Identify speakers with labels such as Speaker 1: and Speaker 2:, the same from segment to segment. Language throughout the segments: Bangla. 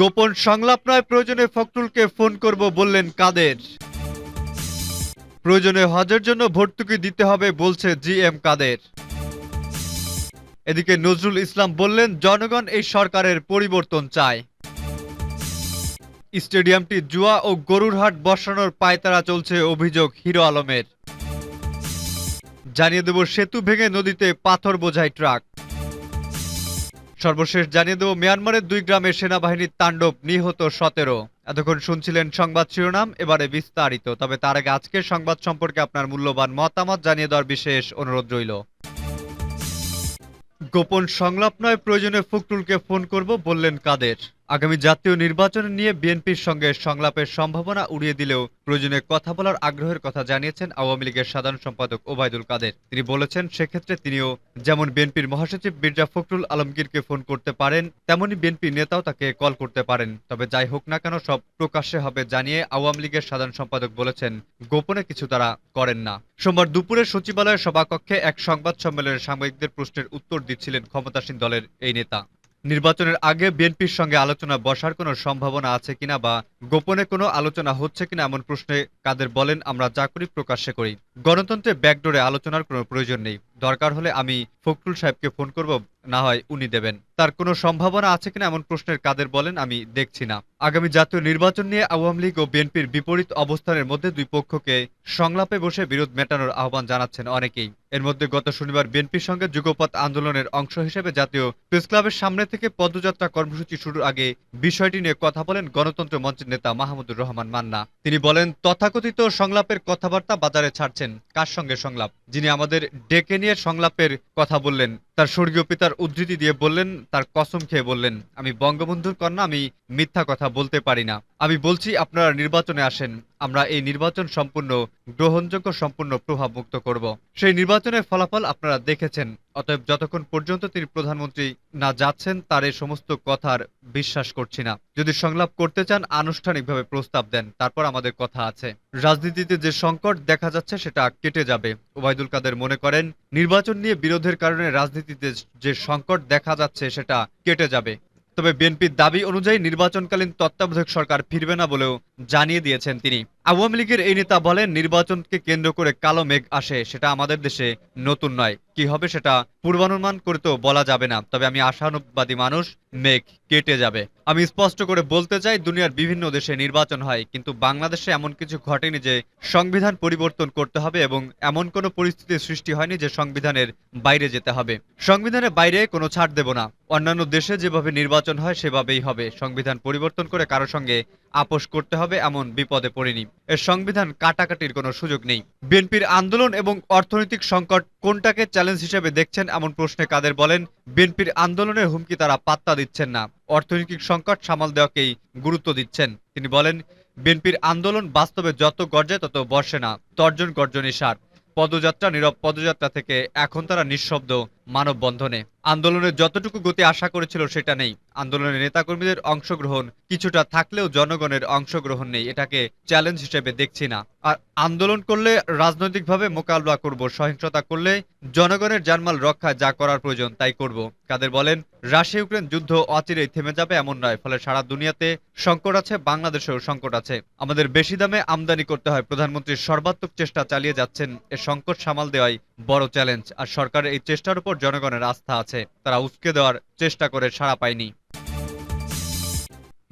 Speaker 1: গোপন সংলাপ নয়, প্রয়োজনে ফখরুলকে ফোন করব, বললেন কাদের। প্রয়োজনে হজের জন্য ভর্তুকি দিতে হবে, বলছে জি এম কাদের। এদিকে নজরুল ইসলাম বললেন, জনগণ এই সরকারের পরিবর্তন চায়। স্টেডিয়ামটি জুয়া ও গরুর হাট বসানোর পায়তারা চলছে, অভিযোগ হিরো আলমের। জানিয়ে দেব, সেতু ভেঙে নদীতে পাথর বোঝাই ট্রাক। সর্বশেষ জানিয়ে দেব, মিয়ানমারের দুই গ্রামের সেনাবাহিনীর তাণ্ডব নিহত সতেরো। এতক্ষণ শুনছিলেন সংবাদ শিরোনাম, এবারে বিস্তারিত। তবে তার আগে আজকের সংবাদ সম্পর্কে আপনার মূল্যবান মতামত জানিয়ে দেওয়ার বিশেষ অনুরোধ রইল। গোপন সংলাপ নয়, প্রয়োজনে ফখরুলকে ফোন করব, বললেন কাদের? আগামী জাতীয় নির্বাচন নিয়ে বিএনপির সঙ্গে সংলাপের সম্ভাবনা উড়িয়ে দিলেও প্রয়োজনে কথা বলার আগ্রহের কথা জানিয়েছেন আওয়ামী লীগের সাধারণ সম্পাদক ওবায়দুল কাদের। তিনি বলেছেন, সেক্ষেত্রে তিনিও যেমন বিএনপির মহাসচিব মির্জা ফখরুল আলমগীরকে ফোন করতে পারেন, তেমনি বিএনপি নেতাও তাকে কল করতে পারেন। তবে যাই হোক না কেন, সব প্রকাশ্যে হবে জানিয়ে আওয়ামী লীগের সাধারণ সম্পাদক বলেছেন, গোপনে কিছু তারা করেন না। সোমবার দুপুরে সচিবালয়ের সভাকক্ষে এক সংবাদ সম্মেলনে সাংবাদিকদের প্রশ্নের উত্তর দিচ্ছিলেন ক্ষমতাসীন দলের এই নেতা। নির্বাচনের আগে বিএনপির সঙ্গে আলোচনা বসার কোনো সম্ভাবনা আছে কিনা বা গোপনে কোনো আলোচনা হচ্ছে কিনা এমন প্রশ্নে কাদের বলেন আমরা যা করি প্রকাশ্যে করি। গণতন্ত্রে ব্যাকডোরে আলোচনার কোনো প্রয়োজন নেই। দরকার হলে আমি ফখরুল সাহেবকে ফোন করব, না হয় উনি দেবেন। তার কোনো সম্ভাবনা আছে কিনা এমন প্রশ্নের কাদের বলেন আমি দেখছি না। আগামী জাতীয় নির্বাচন নিয়ে আওয়ামী লীগ ও বিএনপির বিপরীত অবস্থানের মধ্যে দুই পক্ষকে সংলাপে বসে বিরোধ মেটানোর আহ্বান জানাচ্ছেন অনেকেই। এর মধ্যে গত শনিবার বিএনপির সঙ্গে যুগপথ আন্দোলনের অংশ হিসেবে জাতীয় প্রেস ক্লাবের সামনে থেকে পদযাত্রা কর্মসূচি শুরুর আগে বিষয়টি নিয়ে কথা বলেন গণতন্ত্র মঞ্চের নেতা মাহমুদুর রহমান মান্না। তিনি বলেন, তথাকথিত সংলাপের কথাবার্তা বাজারে ছাড়ছেন। কার সঙ্গে সংলাপ? যিনি আমাদের ডেকে নিয়ে সংলাপের কথা বললেন। তার স্বর্গীয় পিতার উদ্ধৃতি দিয়ে বললেন, তার কসম খেয়ে বললেন, আমি বঙ্গবন্ধুর কন্যা, আমি মিথ্যা কথা বলতে পারি না। আমি বলছি, আপনারা নির্বাচনে আসেন, আমরা এই নির্বাচন সম্পূর্ণ গ্রহণযোগ্য, সম্পূর্ণ প্রভাব মুক্ত করব। সেই নির্বাচনের ফলাফল আপনারা দেখেছেন, অতএব যতক্ষণ পর্যন্ত তিনি প্রধানমন্ত্রী না যাচ্ছেন, তার এই সমস্ত কথার বিশ্বাস করছি না। যদি সংলাপ করতে চান, আনুষ্ঠানিকভাবে প্রস্তাব দেন, তারপর আমাদের কথা আছে। রাজনীতিতে যে সংকট দেখা যাচ্ছে, সেটা কেটে যাবে। ওবায়দুল কাদের মনে করেন, নির্বাচন নিয়ে বিরোধের কারণে রাজনীতিতে যে সংকট দেখা যাচ্ছে সেটা কেটে যাবে। তবে বিএনপির দাবি অনুযায়ী নির্বাচনকালীন তত্ত্বাবধায়ক সরকার ফিরবে না বলেও জানিয়ে দিয়েছেন তিনি। আওয়ামী লীগের এই নেতা বলেন, নির্বাচনকে কেন্দ্র করে কালো মেঘ আসে, সেটা আমাদের দেশে নতুন নয়। কি হবে সেটা পূর্বানুমান করে তো বলা যাবে না, তবে আমি আশানুবাদী মানুষ, মেঘ কেটে যাবে। আমি স্পষ্ট করে বলতে চাই, দুনিয়ার বিভিন্ন দেশে নির্বাচন হয়, কিন্তু বাংলাদেশে এমন কিছু ঘটেনি যে সংবিধান পরিবর্তন করতে হবে এবং এমন কোনো পরিস্থিতির সৃষ্টি হয়নি যে সংবিধানের বাইরে যেতে হবে। সংবিধানের বাইরে কোনো ছাড় দেব না। অন্যান্য দেশে যেভাবে নির্বাচন হয়, সেভাবেই হবে। সংবিধান পরিবর্তন করে কারও সঙ্গে আপোষ করতে হবে এমন বিপদে পড়িনি। এর সংবিধান কাটাকাটির কোনো সুযোগ নেই। বিএনপির আন্দোলন এবং অর্থনৈতিক সংকট কোনটাকে চ্যালেঞ্জ হিসেবে দেখছেন এমন প্রশ্নে কাদের বলেন, বিএনপির আন্দোলনের হুমকি তারা পাত্তা দিচ্ছেন না। অর্থনৈতিক সংকট সামাল দেওয়াকেই গুরুত্ব দিচ্ছেন। তিনি বলেন, বিএনপির আন্দোলন বাস্তবে যত গর্জে তত বর্ষে না তর্জন গর্জনই সার। পদযাত্রা, নীরব পদযাত্রা থেকে এখন তারা নিঃশব্দ। মানববন্ধনে। আন্দোলনের যতটুকু গতি আশা করেছিল সেটা নেই। আন্দোলনের নেতাকর্মীদের অংশগ্রহণ কিছুটা থাকলেও জনগণের অংশগ্রহণ নেই। এটাকে চ্যালেঞ্জ হিসেবে দেখছি না। আর আন্দোলন করলে, রাজনৈতিকভাবে মোকাবিলা করব, সহিংসতা করলে জনগণের জানমাল রক্ষায় যা করার প্রয়োজন তাই করব। কাদের বলেন রাশিয়া ইউক্রেন যুদ্ধ অচিরেই থেমে যাবে এমন নয়, ফলে সারা দুনিয়াতে সংকট আছে, বাংলাদেশেও সংকট আছে। আমাদের বেশি দামে আমদানি করতে হয়। প্রধানমন্ত্রী সর্বাত্মক চেষ্টা চালিয়ে যাচ্ছেন। এ সংকট সামাল দেওয়াই বড় চ্যালেঞ্জ আর সরকারের এই চেষ্টার উপর জনগণের আস্থা আছে, তারা উস্কে দেওয়ার চেষ্টা করে সাড়া পায়নি।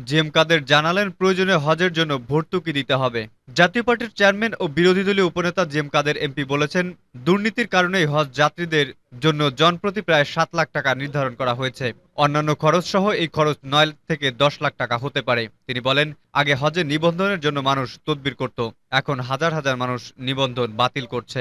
Speaker 1: জিএম কাদের জানালেন, প্রয়োজনে হজের জন্য ভর্তুকি দিতে হবে। জাতীয় পার্টির চেয়ারম্যান ও বিরোধী দলীয় উপনেতা জিএম কাদের এমপি বলেছেন, দুর্নীতির কারণেই হজ যাত্রীদের জন্য জনপ্রতি প্রায় সাত লাখ টাকা নির্ধারণ করা হয়েছে। অন্যান্য খরচ সহ এই খরচ নয় থেকে দশ লাখ টাকা হতে পারে। তিনি বলেন, আগে হজে নিবন্ধনের জন্য মানুষ তদবির করত, এখন হাজার হাজার মানুষ নিবন্ধন বাতিল করছে।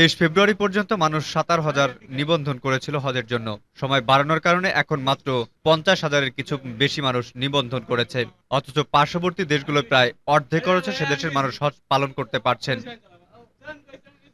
Speaker 1: তেইশ ফেব্রুয়ারি পর্যন্ত মানুষ সাতার হাজার নিবন্ধন করেছিল হজের জন্য। সময় বাড়ানোর কারণে এখন মাত্র পঞ্চাশ হাজারের কিছু বেশি মানুষ নিবন্ধন করেছে। অথচ পার্শ্ববর্তী দেশগুলো প্রায় অর্ধেক খরচে সে দেশের মানুষ হজ পালন করতে পারছেন।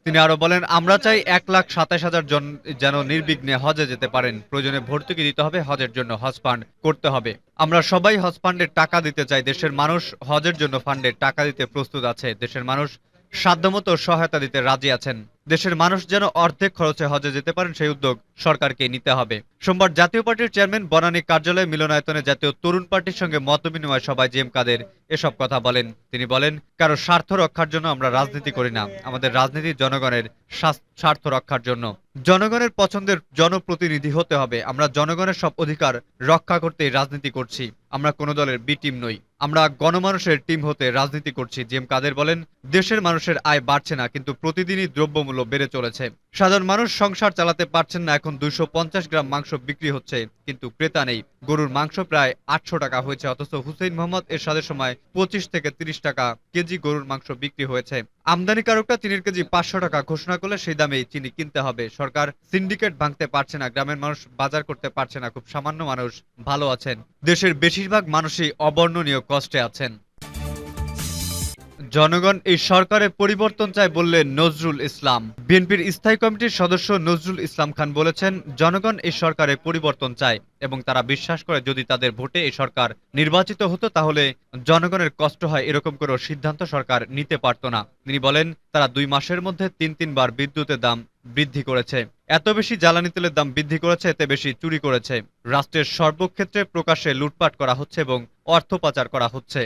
Speaker 1: তিনি আরও বলেন, আমরা চাই এক লাখ সাতাশ হাজার জন যেন নির্বিঘ্নে হজে যেতে পারেন। প্রয়োজনে ভর্তুকি দিতে হবে, হজের জন্য হজ ফান্ড করতে হবে। আমরা সবাই হজ ফান্ডের টাকা দিতে চাই। দেশের মানুষ হজের জন্য ফান্ডের টাকা দিতে প্রস্তুত আছে। দেশের মানুষ সাধ্যমতো সহায়তা দিতে রাজি আছেন। দেশের মানুষ যেন অর্ধেক খরচে হজে যেতে পারেন সেই উদ্যোগ সরকারকে নিতে হবে। সোমবার জাতীয় পার্টির চেয়ারম্যান, বনানী কার্যালয়ে মিলনায়তনে জাতীয় তরুণ পার্টির সঙ্গে মতবিনিময় সভায় জি এম কাদের এসব কথা বলেন। তিনি বলেন, কারও স্বার্থ রক্ষার জন্য আমরা রাজনীতি করি না, আমাদের রাজনীতি জনগণের স্বার্থ রক্ষার জন্য। জনগণের পছন্দের জনপ্রতিনিধি হতে হবে, আমরা জনগণের সব অধিকার রক্ষা করতেই রাজনীতি করছি, আমরা কোনো দলের বি টিম নই, আমরা গণমানুষের টিম হতে রাজনীতি করছি। জি এম কাদের বলেন, দেশের মানুষের আয় বাড়ছে না, কিন্তু প্রতিদিনই দ্রব্যমূল্য বেড়ে চলেছে। সাধারণ মানুষ সংসার চালাতে পারছেন না, এখন দুইশো পঞ্চাশ গ্রাম মাংস বিক্রি হচ্ছে, কিন্তু ক্রেতা নেই। গরুর মাংস প্রায় আটশো টাকা হয়েছে, অথচ হুসেইন মোহাম্মদ এরশাদের সময় পঁচিশ থেকে তিরিশ টাকা কেজি গরুর মাংস বিক্রি হয়েছে। আমদানিকারকরা চিনির কেজি পাঁচশো টাকা ঘোষণা করলে সেই দামেই চিনি কিনতে হবে। সরকার সিন্ডিকেট ভাঙতে পারছে না, গ্রামের মানুষ বাজার করতে পারছে না, খুব সামান্য মানুষ ভালো আছেন। দেশের বেশিরভাগ মানুষই অবর্ণনীয় কষ্টে আছেন। জনগণ এই সরকারের পরিবর্তন চায় বললেন নজরুল ইসলাম। বিএনপির স্থায়ী কমিটির সদস্য নজরুল ইসলাম খান বলেছেন, জনগণ এই সরকারের পরিবর্তন চায় এবং তারা বিশ্বাস করে যদি তাদের ভোটে এই সরকার নির্বাচিত হতো তাহলে জনগণের কষ্ট হয় এরকম কোনো সিদ্ধান্ত সরকার নিতে পারত না। তিনি বলেন, তারা দুই মাসের মধ্যে তিন তিনবার বিদ্যুতের দাম বৃদ্ধি করেছে। এত বেশি জ্বালানি তেলের দাম বৃদ্ধি করেছে, এতে বেশি চুরি করেছে। রাষ্ট্রের সর্বক্ষেত্রে প্রকাশ্যে লুটপাট করা হচ্ছে এবং অর্থ পাচার করা হচ্ছে।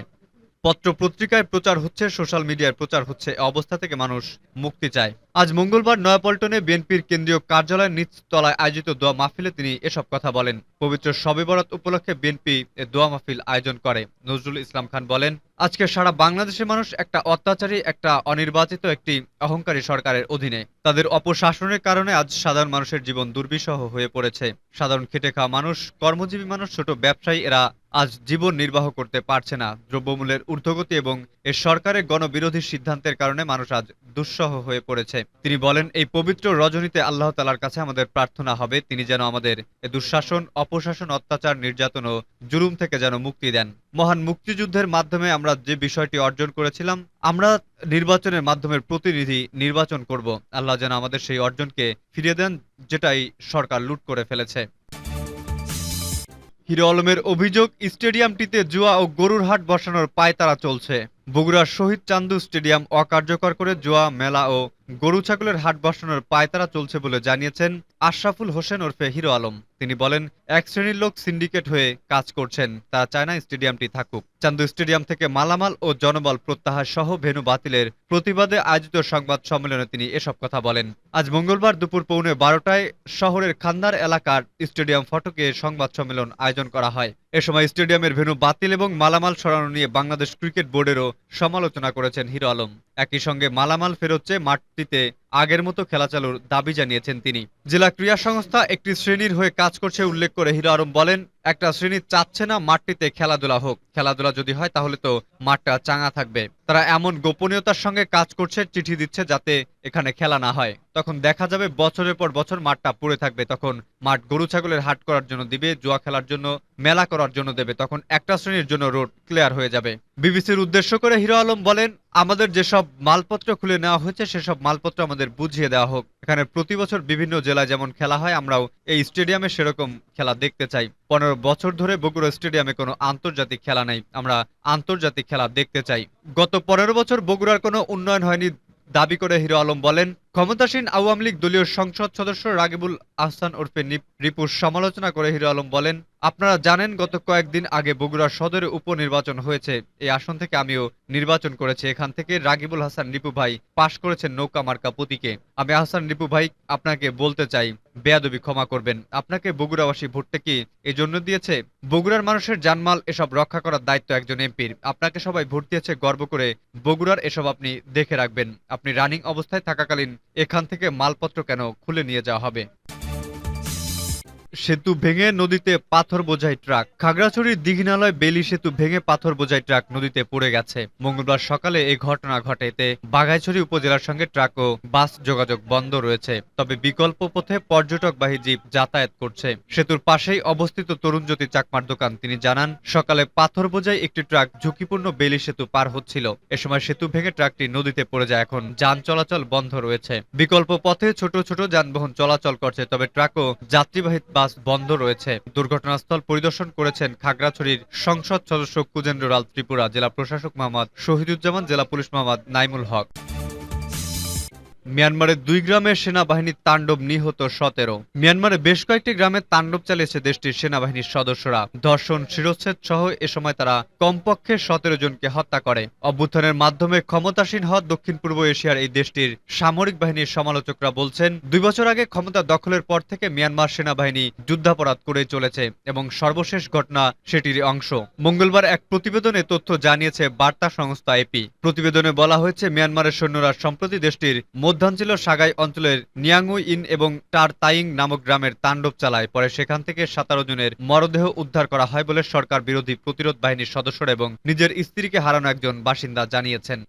Speaker 1: পত্র পত্রিকায় প্রচার হচ্ছে সোশ্যাল মিডিয়ায় প্রচার হচ্ছে অবস্থা থেকে মানুষ মুক্তি চায়। আজ মঙ্গলবার নয়াপল্টনে বিএনপির কেন্দ্রীয় কার্যালয়ের নিচতলায় আয়োজিত দোয়া মাহফিলে তিনি এসব কথা বলেন। পবিত্র শবে বরাত উপলক্ষে বিএনপি দোয়া মাহফিল আয়োজন করে। নজরুল ইসলাম খান বলেন, আজকে সারা বাংলাদেশের মানুষ একটা অত্যাচারী, একটা অনির্বাচিত, একটি অহংকারী সরকারের অধীনে। তাদের অপশাসনের কারণে আজ সাধারণ মানুষের জীবন দুর্বিষহ হয়ে পড়েছে। সাধারণ খেটে খাওয়া মানুষ, কর্মজীবী মানুষ, ছোট ব্যবসায়ী এরা আজ জীবন নির্বাহ করতে পারছে না। দ্রব্যমূল্যের ঊর্ধ্বগতি এবং এ সরকারের গণবিরোধী সিদ্ধান্তের কারণে মানুষ আজ দুঃসহ হয়ে পড়েছে। তিনি বলেন, এই পবিত্র রজনীতে আল্লাহ তালার কাছে আমাদের প্রার্থনা হবে। তিনি যেন আমাদের এ দুঃশাসন, অপশাসন, অত্যাচার, নির্যাতন ও জুলুম থেকে যেন মুক্তি দেন। মহান মুক্তিযুদ্ধের মাধ্যমে আমরা যে বিষয়টি অর্জন করেছিলাম, আমরা নির্বাচনের মাধ্যমে প্রতিনিধি নির্বাচন করব। আল্লাহ যেন আমাদের সেই অর্জনকে ফিরিয়ে দেন, যেটাই সরকার লুট করে ফেলেছে। হিরো আলমের অভিযোগ, স্টেডিয়ামটিতে জুয়া ও গরুর হাট বসানোর পায়তারা চলছে। বগুড়ার শহীদ চান্দু স্টেডিয়াম অকার্যকর করে জোয়া মেলা ও গরু ছাগলের হাট বসানোর পায়তারা চলছে বলে জানিয়েছেন আশরাফুল হোসেন ওরফে হিরো আলম। তিনি বলেন, এক শ্রেণির লোক সিন্ডিকেট হয়ে কাজ করছেন তারা চায় না স্টেডিয়ামটি থাকুক। চান্দু স্টেডিয়াম থেকে মালামাল ও জনবল প্রত্যাহার সহ ভেনু বাতিলের প্রতিবাদে আয়োজিত সংবাদ সম্মেলনে তিনি এসব কথা বলেন। আজ মঙ্গলবার দুপুর পৌনে বারোটায় শহরের খান্দার এলাকার স্টেডিয়াম ফটকে সংবাদ সম্মেলন আয়োজন করা হয়। এ সময় স্টেডিয়ামের ভেনু বাতিল এবং মালামাল সরানো নিয়ে বাংলাদেশ ক্রিকেট বোর্ডেরও সমালোচনা করেছেন হিরো আলম। একই সঙ্গে মালামাল ফেরত চেয়ে মাঠটিতে আগের মতো খেলা চালুর দাবি জানিয়েছেন তিনি। জেলা ক্রীড়া সংস্থা একটি শ্রেণির হয়ে কাজ করছে উল্লেখ করে হিরো আলম বলেন, একটা শ্রেণি চাচ্ছে না মাঠটিতে খেলাধুলা হোক। খেলাধুলা যদি হয় তাহলে তো মাঠটা চাঙা থাকবে। তারা এমন গোপনীয়তার সঙ্গে কাজ করছে, চিঠি দিচ্ছে যাতে এখানে খেলা না হয়। তখন দেখা যাবে বছরের পর বছর মাঠটা পড়ে থাকবে। তখন মাঠ গরু ছাগলের হাট করার জন্য দিবে, জুয়া খেলার জন্য মেলা করার জন্য দেবে। তখন একটা শ্রেণির জন্য রোড ক্লিয়ার হয়ে যাবে। বিবিসির উদ্দেশ্য করে হিরো আলম বলেন, আমাদের যেসব মালপত্র খুলে নেওয়া হয়েছে, সেসব মালপত্র আমাদের বুঝিয়ে দেওয়া হোক। এখানে প্রতি বছর বিভিন্ন জেলায় যেমন খেলা হয়, আমরাও এই স্টেডিয়ামে সেরকম খেলা দেখতে চাই। পনেরো বছর ধরে বগুড়া স্টেডিয়ামে কোনো আন্তর্জাতিক খেলা নেই, আমরা আন্তর্জাতিক খেলা দেখতে চাই। গত পনেরো বছর বগুড়ার কোনো উন্নয়ন হয়নি, দাবি করে হিরো আলম বলেন। ক্ষমতাসীন আওয়ামী লীগ দলীয় সংসদ সদস্য রাগিবুল আহসান ওরফে রিপুর সমালোচনা করে হিরো আলম বলেন, আপনারা জানেন গত কয়েকদিন আগে বগুড়া সদরে উপনির্বাচন হয়েছে। এই আসন থেকে আমিও নির্বাচন করেছি। এখান থেকে রাগিবুল হাসান রিপু ভাই পাশ করেছেন নৌকা মার্কা প্রতীকে আমি আহসান রিপু ভাই আপনাকে বলতে চাই, বেয়াদবি ক্ষমা করবেন। আপনাকে বগুড়াবাসী ভোটটা কি এই জন্য দিয়েছে? বগুড়ার মানুষের জানমাল, এসব রক্ষা করার দায়িত্ব একজন এমপির। আপনাকে সবাই ভোট দিয়েছে গর্ব করে। বগুড়ার এসব আপনি দেখে রাখবেন। আপনি রানিং অবস্থায় থাকাকালীন এখান থেকে মালপত্র কেন খুলে নিয়ে যাওয়া হবে? সেতু ভেঙে নদীতে পাথর বোঝাই ট্রাক। খাগড়াছড়ির দিঘিনালয় বেলি সেতু ভেঙে পাথর বোঝাই ট্রাক নদীতে পড়ে গেছে। মঙ্গলবার সকালে এই ঘটনা ঘটে। এতে বাঘাইছড়ি উপজেলার সঙ্গে ট্রাক ও বাস যোগাযোগ বন্ধ রয়েছে। তবে বিকল্প পথে পর্যটকবাহী জিপ যাতায়াত করছে। সেতুর পাশেই অবস্থিত তরুণজ্যোতি চাকমার দোকান। তিনি জানান, সকালে পাথর বোঝাই একটি ট্রাক ঝুঁকিপূর্ণ বেলি সেতু পার হচ্ছিল। এ সময় সেতু ভেঙে ট্রাকটি নদীতে পড়ে যায়। এখন যান চলাচল বন্ধ রয়েছে। বিকল্প পথে ছোট ছোট যানবাহন চলাচল করছে, তবে ট্রাক ও যাত্রীবাহী বাস বন্ধ রয়েছে। দুর্ঘটনাস্থল পরিদর্শন করেছেন খাগড়াছড়ির সংসদ সদস্য কুজেন্দ্র রাল ত্রিপুরা, জেলা প্রশাসক মোহাম্মদ শহীদুজ্জামান, জেলা পুলিশ মোহাম্মদ নাইমুল হক। মিয়ানমারের দুই গ্রামে সেনাবাহিনীর তাণ্ডব নিহত সতেরো। মিয়ানমারে বেশ কয়েকটি গ্রামে তাণ্ডব চালিয়েছে দেশটির সেনাবাহিনীর সদস্যরা। ধর্ষণ, শিরোচ্ছেদ সহ এ সময় তারা কমপক্ষে সতেরো জনকে হত্যা করে। অভ্যুত্থানের মাধ্যমে ক্ষমতাসীন হওয়া দক্ষিণ পূর্ব এশিয়ার এই দেশটির সামরিক বাহিনীর সমালোচকরা বলছেন, দুই বছর আগে ক্ষমতা দখলের পর থেকে মিয়ানমার সেনাবাহিনী যুদ্ধাপরাধ করে চলেছে এবং সর্বশেষ ঘটনা সেটির অংশ। মঙ্গলবার এক প্রতিবেদনে তথ্য জানিয়েছে বার্তা সংস্থা এপি প্রতিবেদনে বলা হয়েছে, মিয়ানমারের সৈন্যরা সম্প্রতি দেশটির মধ্যাঞ্চল সাগাই অঞ্চলের নিয়াংউ ইন এবং টার তাইং নামক গ্রামের তাণ্ডব চালায়। পরে সেখান থেকে সাতারো জনের মরদেহ উদ্ধার করা হয় বলে সরকার বিরোধী প্রতিরোধ বাহিনীর সদস্যরা এবং নিজের স্ত্রীকে হারানো একজন বাসিন্দা জানিয়েছেন।